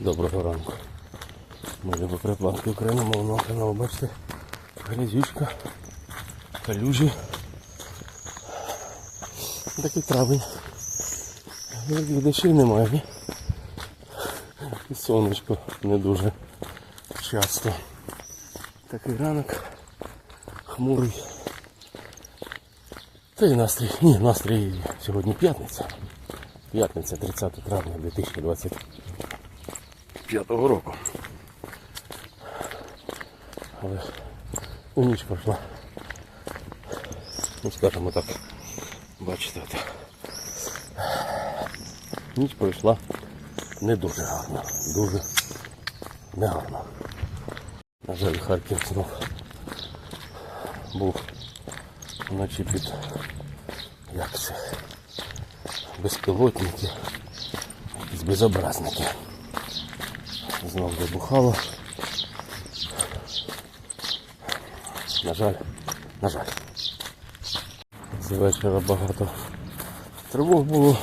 Доброго ранку. Ми любимо припадки україномовного каналу. Бачите, грязючка, калюжі. Такий травень. Дощів немає? І сонечко не дуже часто. Такий ранок хмурий. Та й настрій. Ні, настрій сьогодні п'ятниця. П'ятниця 30 травня 2025 року. Але у ніч пройшла. Ну скажімо так. Бачите, от. ніч пройшла не дуже гарно. Дуже негарно. На жаль, Харків знов був вночі під як це безпілотники, безобразники. Знов вибухало. На жаль, на жаль. З вечора багато тривог було.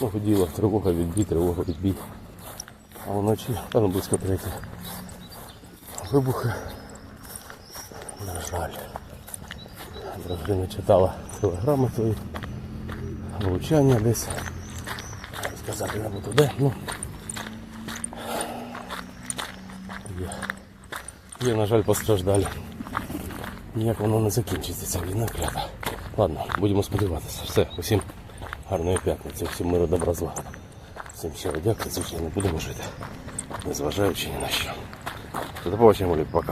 Ну, ходіла тривога відбій, тривога відбій. А вночі, певно, близько третє. Вибухи. На жаль. Дружина читала телеграми твої, влучання десь. Сказати не буду де. Ну, є. Є, на жаль, постраждалі. Ніяк воно не закінчиться, ця війна клята. Ладно, будемо сподіватися. Все, усім гарної п'ятниці, всім миру, добра зла. Всім щиро дякую, звичайно, будемо жити. Незважаючи ні на що. До побачення, Олі, пока.